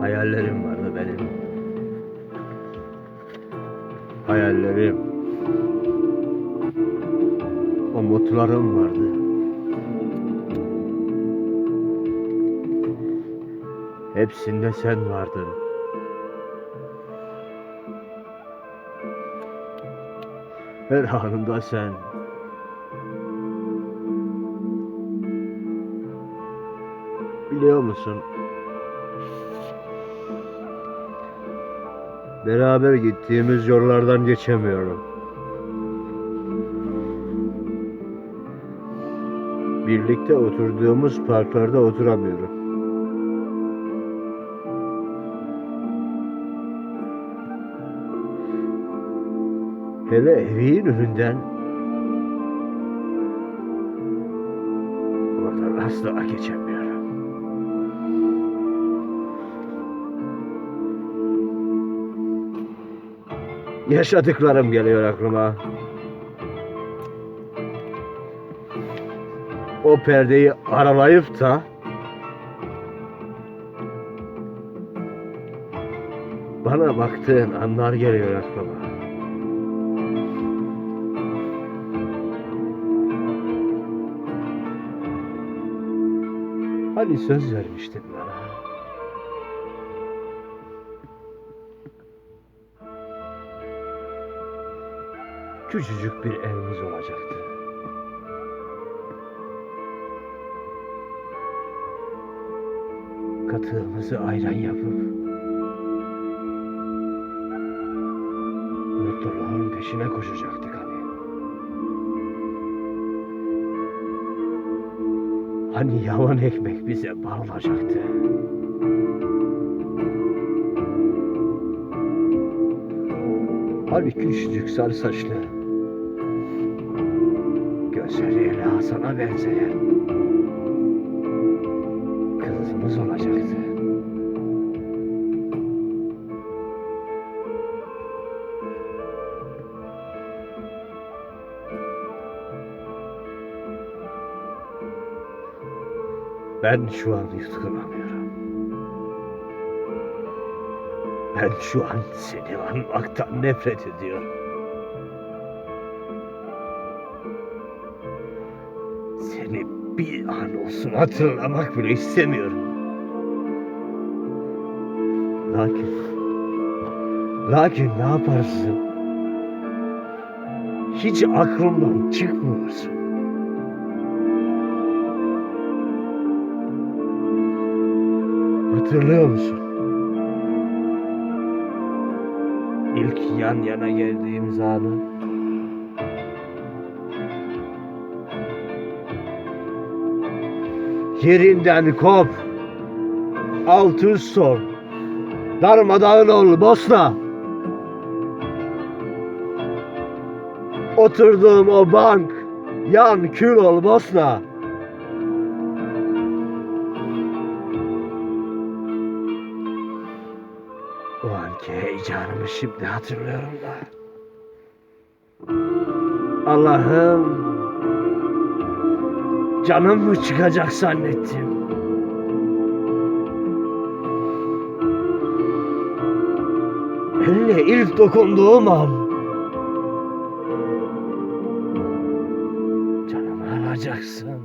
Hayallerim vardı benim. Hayallerim. Umutlarım vardı. Hepsinde sen vardın. Her anında sen. Biliyor musun? Beraber gittiğimiz yollardan geçemiyorum. Birlikte oturduğumuz parklarda oturamıyorum. Hele evin önünden oradan asla geçemiyorum. Yaşadıklarım geliyor aklıma. O perdeyi aralayıp da bana baktığın anlar geliyor aklıma. Hani söz vermiştin bana. Küçücük bir evimiz olacaktı. Katığımızı ayran yapıp mutluluğun peşine koşacaktık hani. Hani yavan ekmek bize bal olacaktı. Hani küçücük sarı saçlı Gözleriyle Hasan'a benzeyen kızımız olacaktı. Ben şu an yutkunamıyorum. Ben şu an seni anmaktan nefret ediyorum. Bir an olsun hatırlamak bile istemiyorum. Lakin, lakin ne yaparsın? Hiç aklımdan çıkmıyorsun. Hatırlıyor musun? İlk yan yana geldiğimiz anı. Yerinden kop. Alt üst ol. Darmadağın ol Bosna. Oturduğum o bank yan kül ol Bosna. O anki heyecanımı şimdi hatırlıyorum da. Allah'ım canım mı çıkacak zannettim. Eline ilk dokunduğum an canımı alacaksın.